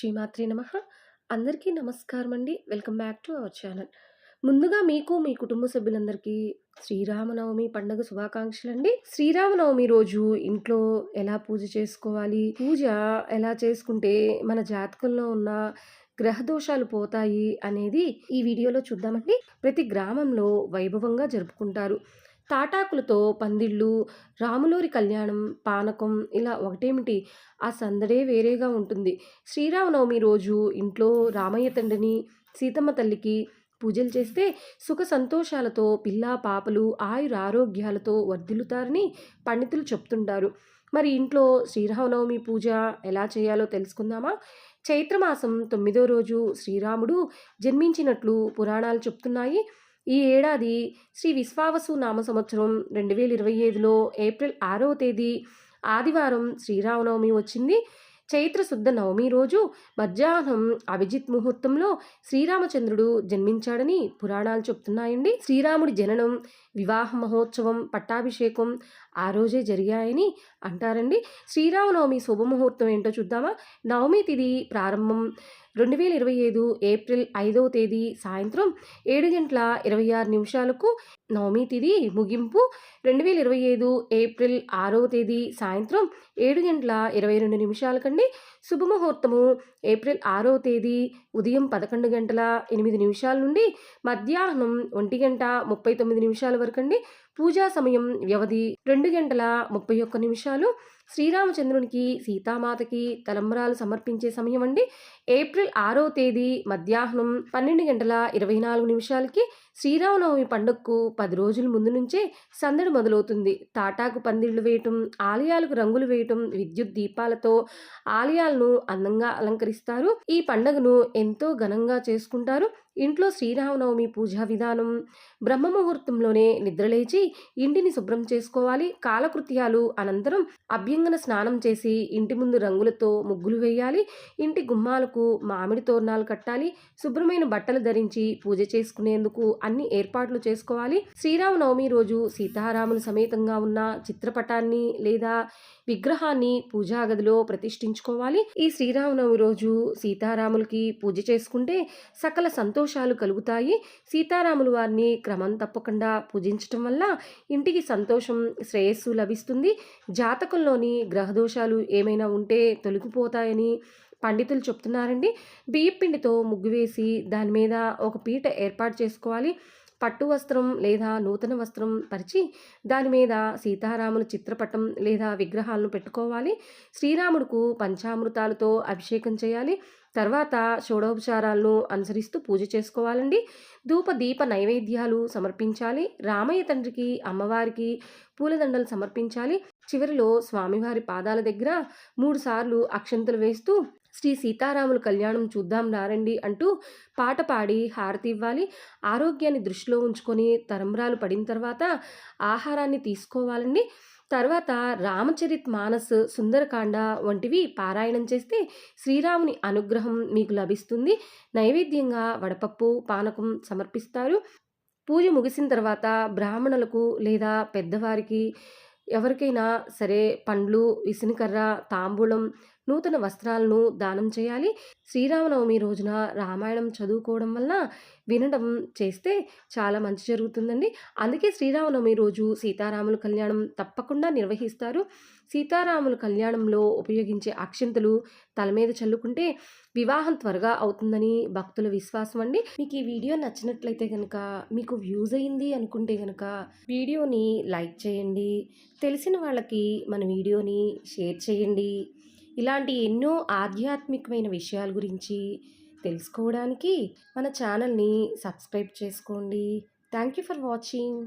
శ్రీమాత్రి నమ. అందరికీ నమస్కారం అండి welcome back to our channel. ముందుగా మీకు మీ కుటుంబ సభ్యులందరికీ శ్రీరామనవమి పండుగ శుభాకాంక్షలు అండి శ్రీరామనవమి రోజు ఇంట్లో ఎలా పూజ చేసుకోవాలి? పూజ ఎలా చేసుకుంటే మన జాతకంలో ఉన్న గ్రహ దోషాలు పోతాయి అనేది ఈ వీడియోలో చూద్దామండి. ప్రతి గ్రామంలో వైభవంగా జరుపుకుంటారు. తాటాకులతో పందిళ్ళు రాములూరి కళ్యాణం పానకం ఇలా ఒకటేమిటి? ఆ సందడే వేరేగా ఉంటుంది. శ్రీరామనవమి రోజు ఇంట్లో రామయ్య తండ్రిని సీతమ్మ తల్లికి పూజలు చేస్తే సుఖ సంతోషాలతో పిల్ల పాపలు ఆయుర ఆరోగ్యాలతో వర్ధిల్లుతారని పండితులు చెప్తుంటారు. మరి ఇంట్లో శ్రీరామనవమి పూజ ఎలా చేయాలో తెలుసుకుందామా? చైత్రమాసం తొమ్మిదో రోజు శ్రీరాముడు జన్మించినట్లు పురాణాలు చెప్తున్నాయి. ఈ ఏడాది శ్రీ విశ్వావసు నామ సంవత్సరం రెండు వేల ఇరవై ఐదులో ఏప్రిల్ ఆరవ తేదీ ఆదివారం శ్రీరామనవమి వచ్చింది. చైత్ర శుద్ధ నవమి రోజు మధ్యాహ్నం అభిజిత్ ముహూర్తంలో శ్రీరామచంద్రుడు జన్మించాడని పురాణాలు చెప్తున్నాయండి. శ్రీరాముడి జననం వివాహ మహోత్సవం పట్టాభిషేకం ఆ రోజే జరిగాయని అంటారండి. శ్రీరామనవమి శుభముహూర్తం ఏంటో చూద్దామా? నవమి తిది ప్రారంభం రెండు వేల ఇరవై ఐదు ఏప్రిల్ ఐదవ తేదీ సాయంత్రం ఏడు గంటల ఇరవై ఆరు నిమిషాలకు నవమి తిది ముగింపు రెండు వేల ఇరవై ఐదు ఏప్రిల్ ఆరవ తేదీ సాయంత్రం ఏడు గంటల ఇరవై రెండు నిమిషాలకండి. శుభముహూర్తము ఏప్రిల్ ఆరవ తేదీ ఉదయం పదకొండు గంటల ఎనిమిది నిమిషాల నుండి మధ్యాహ్నం ఒంటి గంట ముప్పై తొమ్మిది నిమిషాల వరకండి. పూజా సమయం వ్యవధి రెండు గంటల ముప్పై ఒక్క నిమిషాలు. శ్రీరామచంద్రునికి సీతామాతకి తలంబరాలు సమర్పించే సమయం అండి. ఏప్రిల్ ఆరో తేదీ మధ్యాహ్నం పన్నెండు గంటల ఇరవై నాలుగు నిమిషాలకి శ్రీరామనవమి పండుగకు పది రోజుల ముందు నుంచే సందడి మొదలవుతుంది. తాటాకు పందిళ్ళు వేయటం ఆలయాలకు రంగులు వేయటం విద్యుత్ దీపాలతో ఆలయాలను అందంగా అలంకరిస్తారు. ఈ పండుగను ఎంతో ఘనంగా చేసుకుంటారు. ఇంట్లో శ్రీరామనవమి పూజా విధానం బ్రహ్మ ముహూర్తంలోనే నిద్రలేచి ఇంటిని శుభ్రం చేసుకోవాలి. కాలకృత్యాలు అనంతరం అభ్యంగన స్నానం చేసి ఇంటి ముందు రంగులతో ముగ్గులు వేయాలి ఇంటి గుమ్మాలకు మామిడి తోరణాలు కట్టాలి శుభ్రమైన బట్టలు ధరించి పూజ చేసుకునేందుకు అన్ని ఏర్పాట్లు చేసుకోవాలి. శ్రీరామనవమి రోజు సీతారాములు సమేతంగా ఉన్న చిత్రపటాన్ని లేదా విగ్రహాన్ని పూజా గదిలో ప్రతిష్ఠించుకోవాలి. ఈ శ్రీరామనవమి రోజు సీతారాములకి పూజ చేసుకుంటే సకల సంతోషాలు కలుగుతాయి. సీతారాములు వారిని క్రమం తప్పకుండా పూజించటం వల్ల ఇంటికి సంతోషం శ్రేయస్సు లభిస్తుంది. జాతకంలోని గ్రహదోషాలు ఏమైనా ఉంటే తొలగిపోతాయని పండితులు చెప్తున్నారండి. బియ్యపిండితో ముగ్గు వేసి దాని మీద ఒక పీట ఏర్పాటు చేసుకోవాలి. పట్టు వస్త్రం లేదా నూతన వస్త్రం పరిచి దాని మీద సీతారాముల చిత్రపటం లేదా విగ్రహాలను పెట్టుకోవాలి. శ్రీరాముడుకు పంచామృతాలతో అభిషేకం చేయాలి. తర్వాత షోడోపచారాలను అనుసరిస్తూ పూజ చేసుకోవాలండి. ధూప దీప నైవేద్యాలు సమర్పించాలి. రామయ్య తండ్రికి అమ్మవారికి పూలదండలు సమర్పించాలి. చివరిలో స్వామివారి పాదాల దగ్గర మూడుసార్లు అక్షంతలు వేస్తూ శ్రీ సీతారాముల కళ్యాణం చూద్దాం నారండి అంటూ పాట పాడి హారతి ఇవ్వాలి. ఆరోగ్యాన్ని దృష్టిలో ఉంచుకొని తరంబరాలు పడిన తర్వాత ఆహారాన్ని తీసుకోవాలండి. తర్వాత రామచరిత్ మానస్ సుందరకాండ వంటివి పారాయణం చేస్తే శ్రీరాముని అనుగ్రహం మీకు లభిస్తుంది. నైవేద్యంగా వడపప్పు పానకం సమర్పిస్తారు. పూజ ముగిసిన తర్వాత బ్రాహ్మణులకు లేదా పెద్దవారికి ఎవరికైనా సరే పండ్లు ఇసునికర్ర తాంబూలం నూతన వస్త్రాలను దానం చేయాలి. శ్రీరామనవమి రోజున రామాయణం చదువుకోవడం వలన వినడం చేస్తే చాలా మంచి జరుగుతుందండి. అందుకే శ్రీరామనవమి రోజు సీతారాముల కళ్యాణం తప్పకుండా నిర్వహిస్తారు. సీతారాముల కళ్యాణంలో ఉపయోగించే అక్షంతలు తల మీద చల్లుకుంటే వివాహం త్వరగా అవుతుందని భక్తుల విశ్వాసం అండి. మీకు ఈ వీడియో నచ్చినట్లయితే కనుక మీకు వ్యూజ్ అయింది అనుకుంటే కనుక వీడియోని లైక్ చేయండి. తెలిసిన వాళ్ళకి మన వీడియోని షేర్ చేయండి. ఇలాంటి ఎన్నో ఆధ్యాత్మికమైన విషయాల గురించి తెలుసుకోవడానికి మన ఛానల్ని సబ్స్క్రైబ్ చేసుకోండి. Thank you for watching.